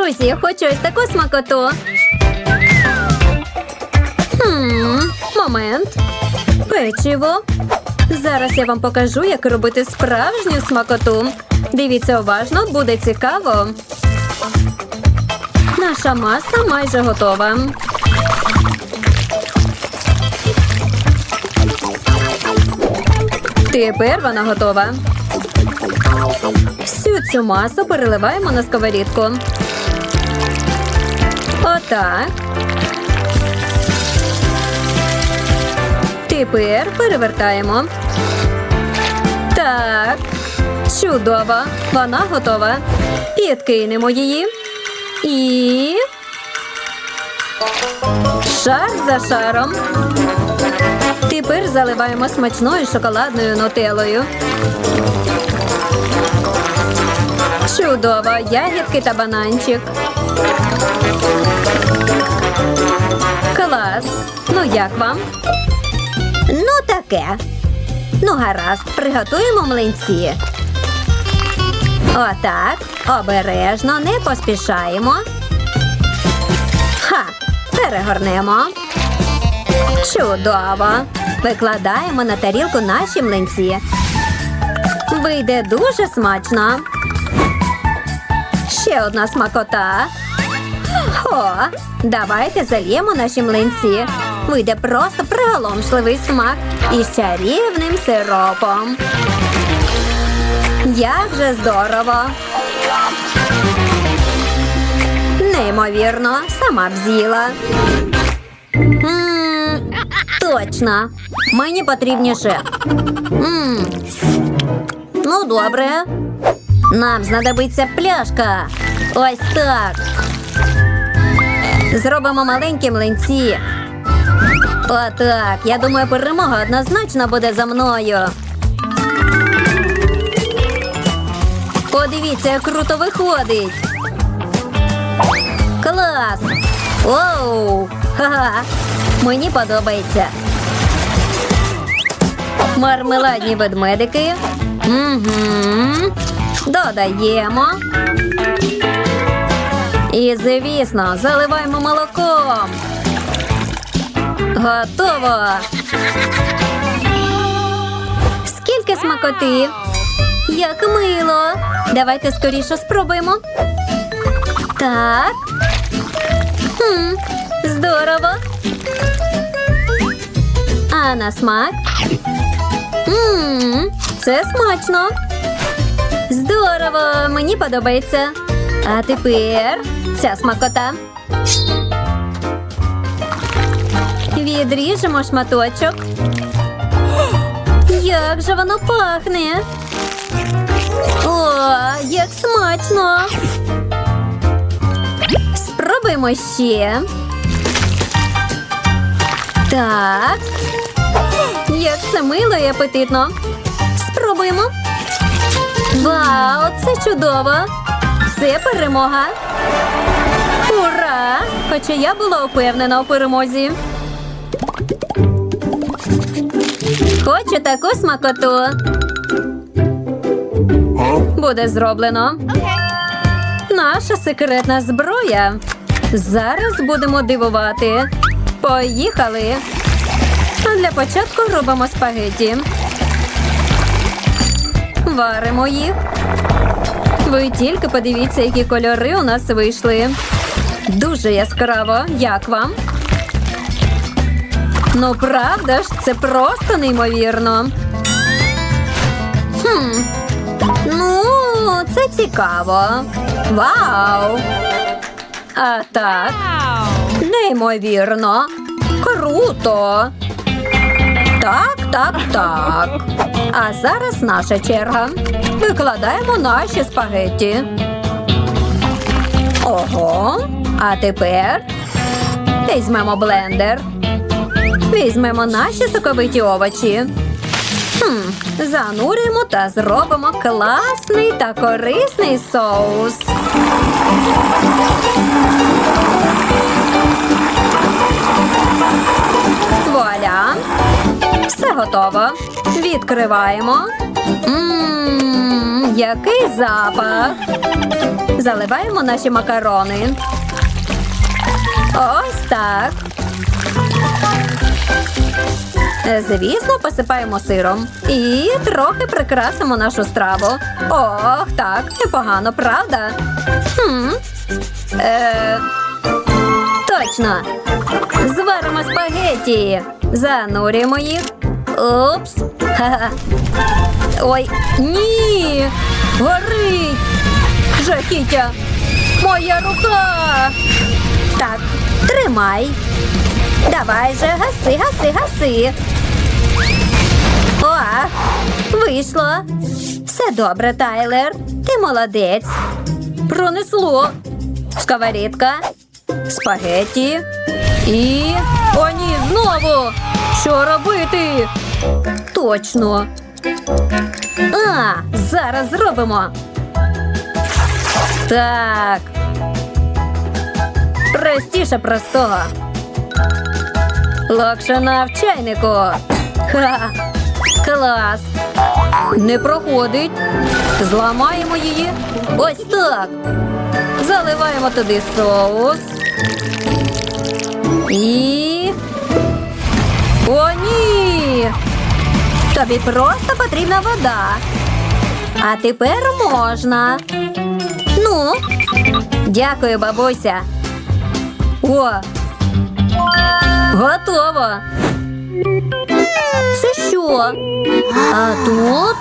Друзі, я хочу ось таку смакоту. Хм, момент. Печиво. Зараз я вам покажу, як робити справжню смакоту. Дивіться уважно, буде цікаво. Наша маса майже готова. Тепер вона готова. Всю цю масу переливаємо на сковорідку. Отак. Тепер перевертаємо. Так. Чудово. Вона готова. Підкинемо її. І. Шар за шаром. Тепер заливаємо смачною шоколадною нутеллою. Чудово! Ягідки та бананчик. Клас! Ну як вам? Ну, таке. Ну, гаразд, приготуємо млинці. Отак. Обережно, не поспішаємо. Ха! Перегорнемо. Чудово! Викладаємо на тарілку наші млинці. Вийде дуже смачно. Ще одна смакота. О, давайте зальємо наші млинці. Вийде просто приголомшливий смак із чарівним сиропом. Як же здорово! Неймовірно, сама б з'їла. Точно. Мені потрібніше. М, Ну, добре. Нам знадобиться пляшка. Ось так. Зробимо маленькі млинці. Отак. Я думаю, перемога однозначно буде за мною. Подивіться, як круто виходить. Клас! Оу! Ха-ха! Мені подобається. Мармеладні ведмедики. Угу. Додаємо. І, звісно, заливаємо молоком. Готово. Скільки смакоти? Як мило. Давайте скоріше спробуємо. Так. Хм, здорово. А на смак? Мм, це смачно. Здорово, мені подобається. А тепер ця смакота. Відріжемо шматочок. Як же воно пахне? О, як смачно! Спробуємо ще. Так. Як це мило і апетитно. Спробуємо. Вау, це чудово! Це перемога. Ура! Хоча я була впевнена у перемозі. Хочу таку смакоту. Буде зроблено. Наша секретна зброя. Зараз будемо дивувати. Поїхали. А для початку робимо спагетті. Варимо їх. Ви тільки подивіться, які кольори у нас вийшли. Дуже яскраво. Як вам? Ну, правда ж, це просто неймовірно. Хм. Ну, це цікаво. Вау! А так, неймовірно. Круто. Так, так, так. А зараз наша черга. Викладаємо наші спагетті. Ого. А тепер візьмемо блендер. Візьмемо наші соковиті овочі. Хм, зануримо та зробимо класний та корисний соус. Вуаля! Готово. Відкриваємо. Ммм, який запах. Заливаємо наші макарони. Ось так. Звісно, посипаємо сиром і трохи прикрасимо нашу страву. Ох, так, непогано, правда? Хм. Е, точно. Зваримо спагетті. Занурюємо їх. Ха-ха. Ой, ні. Горить. Жахіття. Моя рука. Так, тримай. Давай же, гаси, гаси, гаси. О, вийшло. Все добре, Тайлер. Ти молодець. Пронесло. Сковорідка, спагетті і. О, ні, знову! Що робити? Точно. А, зараз зробимо. Так. Простіше простого. Локшина в чайнику. Ха, клас. Не проходить. Зламаємо її. Ось так. Заливаємо туди соус. І. О, ні! Тобі просто потрібна вода. А тепер можна. Ну, дякую, бабуся. О, готово. Це що? А тут?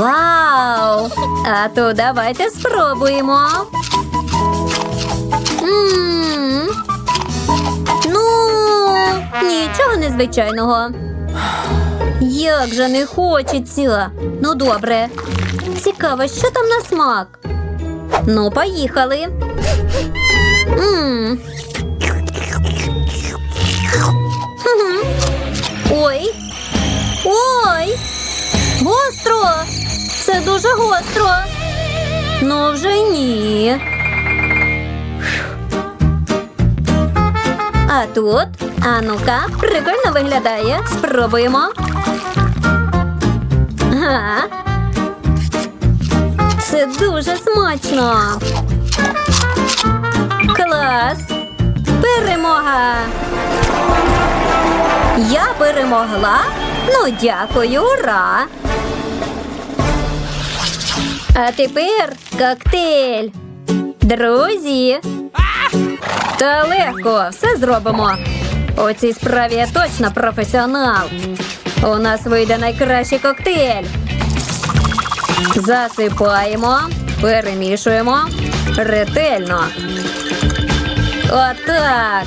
Вау! А то давайте спробуємо. М, Ну, нічого незвичайного. Як же не хочеться. Ну, добре. Цікаво, що там на смак. Ну, поїхали. М. Хм. Ой. Ой. Гостро. Це дуже гостро. Ну, вже ні. А тут, а ну-ка, прикольно виглядає. Спробуємо. Це дуже смачно. Клас. Перемога. Я перемогла. Ну, дякую, ура. А тепер коктейль. Друзі. Та легко, все зробимо. У цій справі я точно професіонал. У нас вийде найкращий коктейль. Засипаємо, перемішуємо ретельно. Отак.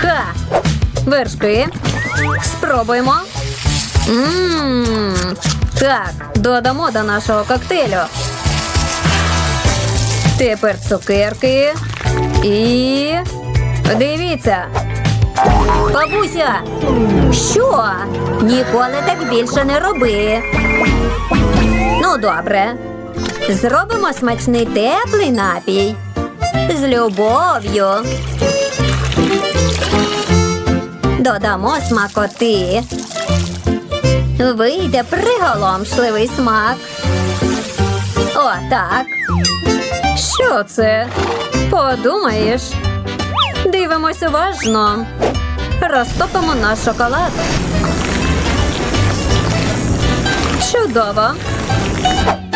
Ха! Вершки. Спробуємо. Мм. Так, додамо до нашого коктейлю. Тепер цукерки. І. Дивіться. Бабуся! Що? Ніколи так більше не роби. Ну, добре. Зробимо смачний теплий напій. З любов'ю. Додамо смакоти. Вийде приголомшливий смак. О, так. Що це? Подумаєш. Дивимось уважно. Розтопимо наш шоколад. Чудово.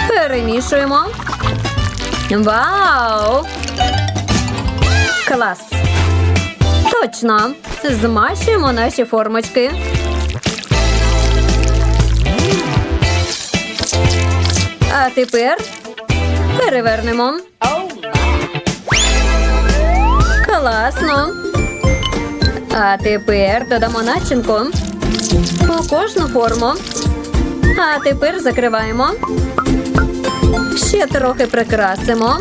Перемішуємо. Вау! Клас! Точно! Змащуємо наші формочки. А тепер перевернемо. Класно. А тепер додамо начинку у кожну форму. А тепер закриваємо. Ще трохи прикрасимо.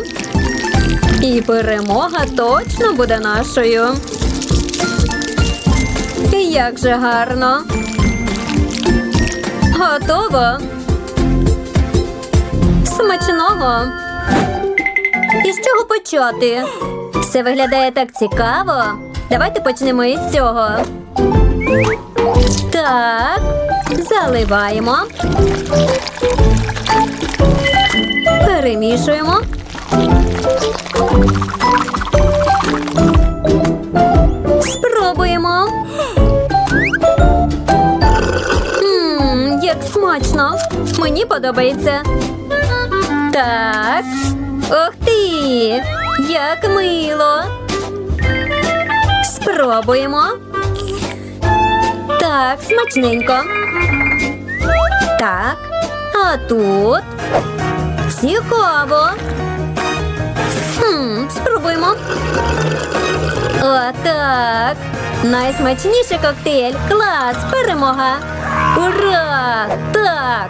І перемога точно буде нашою. Як же гарно. Готово. Смачного. І з чого почати? Все виглядає так цікаво. Давайте почнемо із цього. Так, заливаємо. Перемішуємо. Спробуємо. Ммм, як смачно. Мені подобається. Так. Ух ти! Як мило. Спробуємо. Так, смачненько. Так. А тут цікаво. Хм, спробуємо. О, так. Найсмачніший коктейль. Клас, перемога. Ура! Так.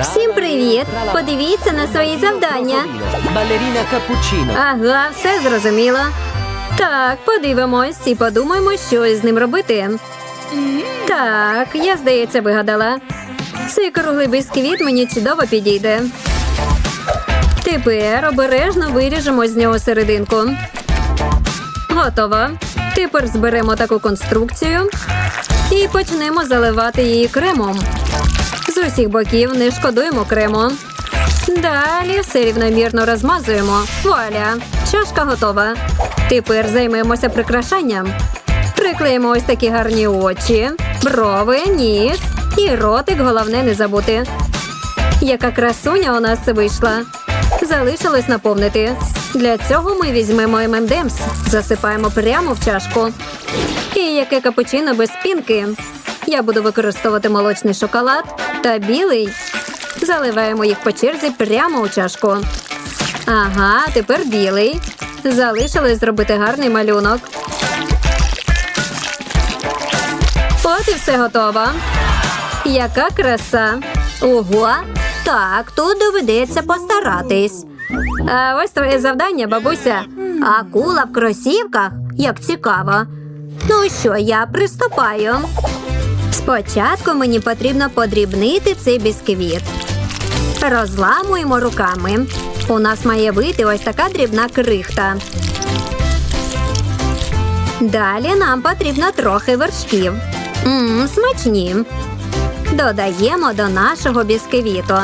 Всім привіт! Подивіться на свої завдання. Балеріна капучино. Ага, все зрозуміло. Так, подивимось і подумаємо, що з ним робити. Так, я, здається, вигадала. Цей круглий бісквіт мені чудово підійде. Тепер обережно виріжемо з нього серединку. Готово. Тепер зберемо таку конструкцію і почнемо заливати її кремом. З усіх боків не шкодуємо крему. Далі все рівномірно розмазуємо. Вуаля, чашка готова. Тепер займемося прикрашанням. Приклеїмо ось такі гарні очі, брови, ніс і ротик, головне не забути. Яка красуня у нас вийшла. Залишилось наповнити. Для цього ми візьмемо ММДМС, засипаємо прямо в чашку. І яке капучино без пінки. Я буду використовувати молочний шоколад та білий. Заливаємо їх по черзі прямо у чашку. Ага, тепер білий. Залишилось зробити гарний малюнок. От і все готово. Яка краса. Ого. Так, тут доведеться постаратись. А ось твоє завдання, бабуся. Акула в кросівках? Як цікаво. Ну що, я приступаю. Спочатку мені потрібно подрібнити цей бісквіт. Розламуємо руками. У нас має вийти ось така дрібна крихта. Далі нам потрібно трохи вершків. Мм, смачні. Додаємо до нашого бісквіту.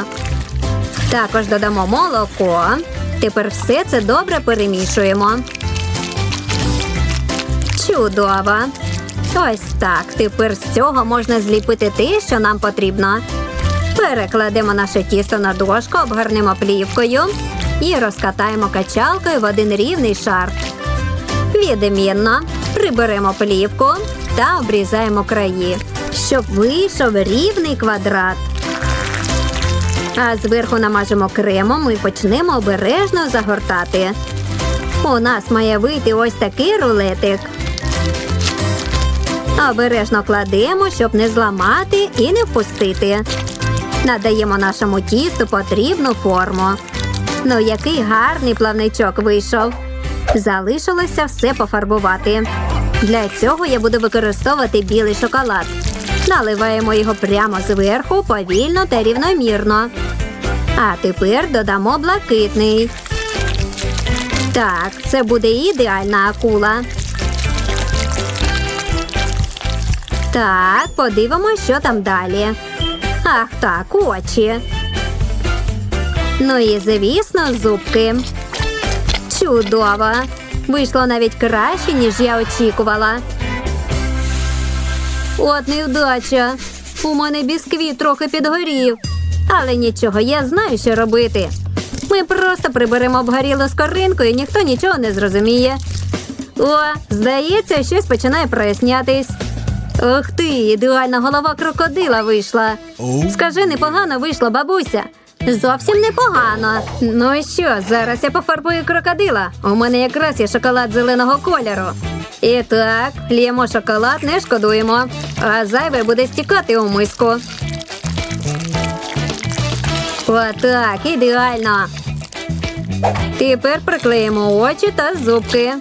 Також додамо молоко. Тепер все це добре перемішуємо. Чудово. Ось так. Тепер з цього можна зліпити те, що нам потрібно. Перекладемо наше тісто на дошку, обгорнемо плівкою і розкатаємо качалкою в один рівний шар. Відмінно приберемо плівку та обрізаємо краї, щоб вийшов рівний квадрат. А зверху намажемо кремом і почнемо обережно загортати. У нас має вийти ось такий рулетик. Обережно кладемо, щоб не зламати і не впустити. Надаємо нашому тісту потрібну форму. Ну, який гарний плавничок вийшов. Залишилося все пофарбувати. Для цього я буду використовувати білий шоколад. Наливаємо його прямо зверху, повільно та рівномірно. А тепер додамо блакитний. Так, це буде ідеальна акула. Так, подивимось, що там далі. Ах так, очі. Ну і, звісно, зубки. Чудово. Вийшло навіть краще, ніж я очікувала. От невдача. У мене бісквіт трохи підгорів. Але нічого, я знаю, що робити. Ми просто приберемо обгорілу скоринку і ніхто нічого не зрозуміє. О, здається, щось починає прояснятись. Ух ти, ідеальна голова крокодила вийшла. Скажи, непогано вийшло, бабуся. Зовсім непогано. Ну і що, зараз я пофарбую крокодила. У мене якраз є шоколад зеленого кольору. І так, лємо шоколад, не шкодуємо, а зайве буде стікати у миску. Отак, ідеально. Тепер приклеїмо очі та зубки.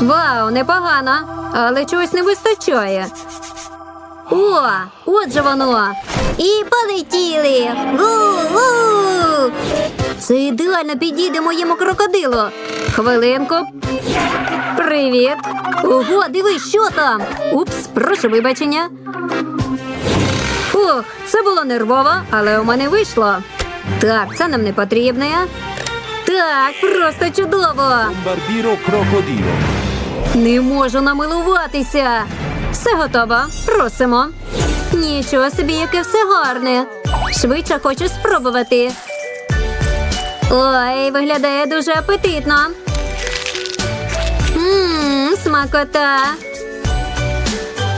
Вау, непогано, але чогось не вистачає. О, от же воно. І полетіли. Ву-ву! Це ідеально підійде моєму крокодилу. Хвилинку. Привіт! Ого, дивись, що там? Упс, прошу вибачення. Ух, це було нервово, але у мене вийшло. Так, це нам не потрібне. Так, просто чудово. Bombardiro crocodilo. Не можу намилуватися. Все готово. Просимо. Нічого собі, яке все гарне. Швидше хочу спробувати. Ой, виглядає дуже апетитно. Ммм, смакота.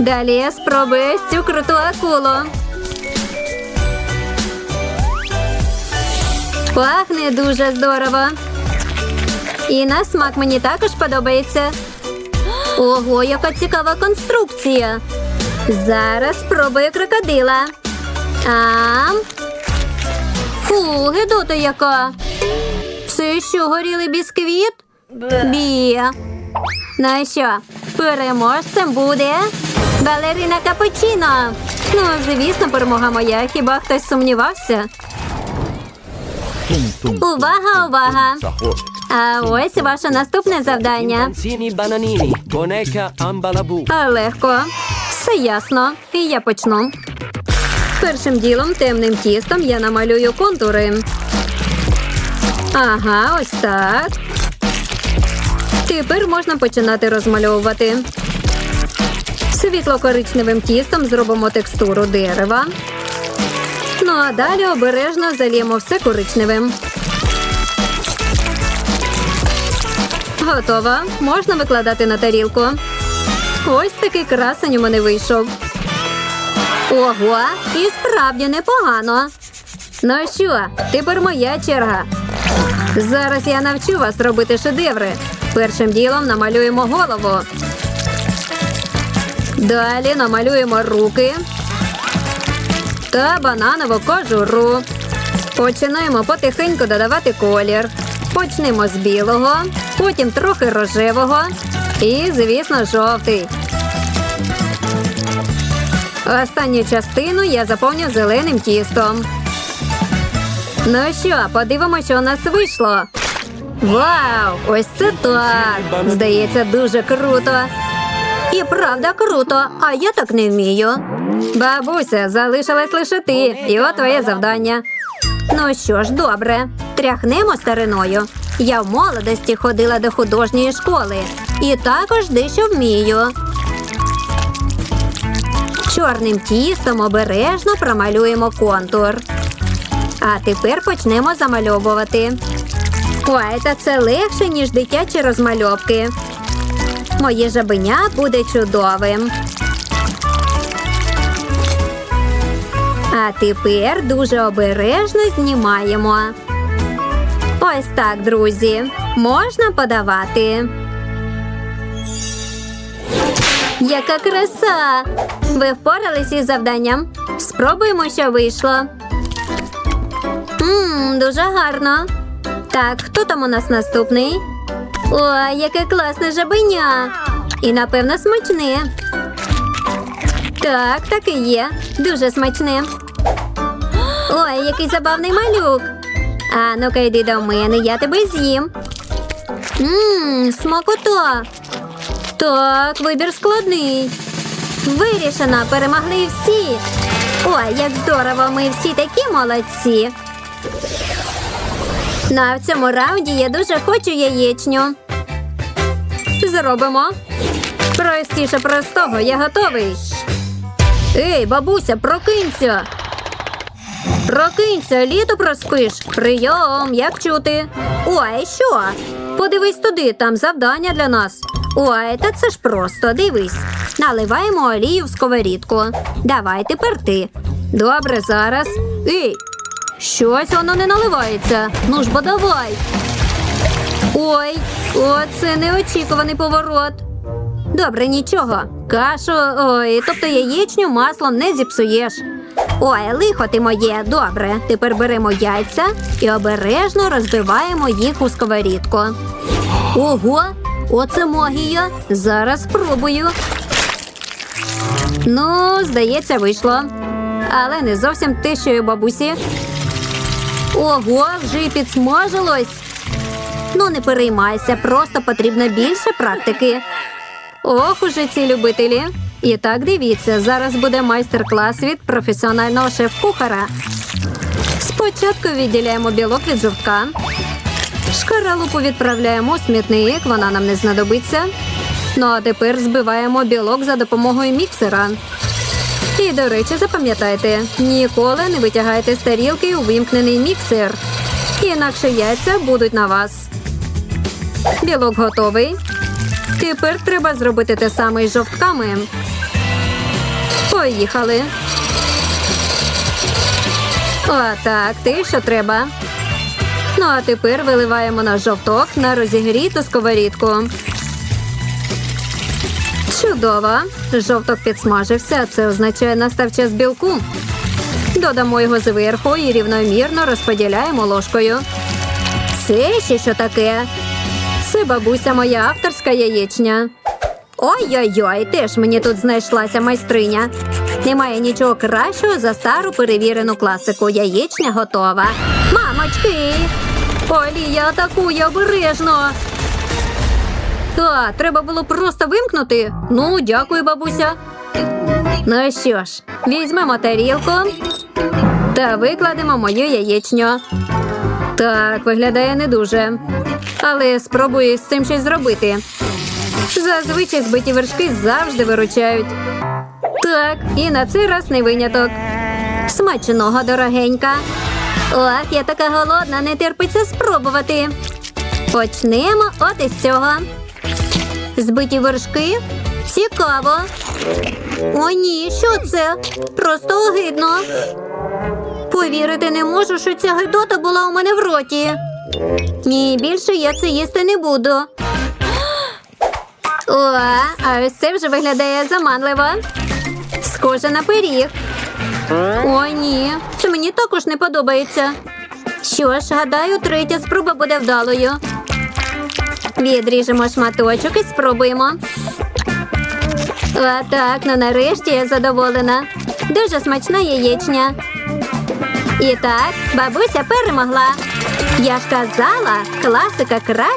Далі я спробую цю круту акулу. Пахне дуже здорово. І на смак мені також подобається. Ого, яка цікава конструкція. Зараз спробую крокодила. Ам. Фу, гидота яка. Все що горілий бісквіт? Бі. Ну що, переможцем буде балерина Капучино. Ну, звісно, перемога моя. Хіба хтось сумнівався? Увага, увага! А ось ваше наступне завдання. Panzini bananini. Boneca ambalabù. А легко. Все ясно. І я почну. Першим ділом темним тістом я намалюю контури. Ага, ось так. Тепер можна починати розмальовувати. Світло-коричневим тістом зробимо текстуру дерева. Ну а далі обережно заліємо все коричневим. Готово. Можна викладати на тарілку. Ось такий красень у мене вийшов. Ого, і справді непогано. Ну що, тепер моя черга. Зараз я навчу вас робити шедеври. Першим ділом намалюємо голову. Далі намалюємо руки та бананову кожуру. Починаємо потихеньку додавати колір. Почнемо з білого, потім трохи рожевого і, звісно, жовтий. Останню частину я заповню зеленим тістом. Ну що, подивимося, що у нас вийшло. Вау! Ось це так! Здається, дуже круто. І правда круто, а я так не вмію. Бабуся, залишилась лише ти, і от твоє завдання. Ну що ж, добре, тряхнемо стариною. Я в молодості ходила до художньої школи і також дещо вмію. Чорним тістом обережно промалюємо контур. А тепер почнемо замальовувати. Ой, та це легше, ніж дитячі розмальовки. Моє жабеня буде чудовим. А тепер дуже обережно знімаємо. Ось так, друзі. Можна подавати. Яка краса! Ви впорались із завданням. Спробуємо, що вийшло. Ммм, дуже гарно. Так, хто там у нас наступний? Ой, яке класне жабеня. І, напевно, смачне. Так, так і є. Дуже смачне. Ой, який забавний малюк. А ну-ка йди до мене, я тебе з'їм. Ммм, смакота. Так, вибір складний. Вирішено, перемогли всі. Ой, як здорово, ми всі такі молодці. Ну, в цьому раунді я дуже хочу яєчню. Зробимо. Простіше простого, я готовий. Ей, бабуся, прокинься. Прокинься, літо проспиш. Прийом, як чути. Ой, що? Подивись туди, там завдання для нас. Ой, та це ж просто, дивись. Наливаємо олію в сковорідку. Давай тепер ти. Добре, зараз. Ей, щось воно не наливається. Ну ж бо давай. Ой, оце неочікуваний поворот. Добре, нічого. Кашу, ой, тобто яєчню маслом не зіпсуєш. Ой, лихо ти моє. Добре. Тепер беремо яйця і обережно розбиваємо їх у сковорідку. Ого, оце магія. Зараз спробую. Ну, здається, вийшло. Але не зовсім те, бабусі. Ого, вже й підсмажилось. Ну не переймайся, просто потрібно більше практики. Ох, уже ці любителі. І так дивіться, зараз буде майстер-клас від професіонального шеф-кухара. Спочатку відділяємо білок від жовтка. Шкаралупу відправляємо у смітник, вона нам не знадобиться. Ну а тепер збиваємо білок за допомогою міксера. І, до речі, запам'ятайте, ніколи не витягайте з тарілки увімкнений міксер. Інакше яйця будуть на вас. Білок готовий. Тепер треба зробити те саме із жовтками. Поїхали. Отак, ти що треба. Ну а тепер виливаємо наш жовток на розігріту сковорідку. Чудово! Жовток підсмажився, це означає настав час білку. Додамо його зверху і рівномірно розподіляємо ложкою. Це ще що таке? Це бабуся моя авторська яєчня. Ой-ой-ой, теж мені тут знайшлася майстриня. Немає нічого кращого за стару перевірену класику. Яєчня готова. Мамочки! Олія атакує обережно. А, треба було просто вимкнути. Ну, дякую, бабуся. Ну що ж, візьмемо тарілку та викладемо мою яєчню. Так, виглядає не дуже. Але спробую з цим щось зробити. Зазвичай збиті вершки завжди виручають. Так, і на цей раз не виняток. Смачного, дорогенька. Ох, я така голодна, не терпиться спробувати. Почнемо от із цього. Збиті вершки? Цікаво. О, ні, що це? Просто огидно. Повірити не можу, що ця гидота була у мене в роті. Ні, більше я це їсти не буду. О, а ось це вже виглядає заманливо. Схоже на пиріг. О, ні, це мені також не подобається. Що ж, гадаю, третя спроба буде вдалою. Відріжемо шматочок і спробуємо. А так, ну нарешті я задоволена. Дуже смачна яєчня. І так, бабуся перемогла. Я ж казала, класика краще.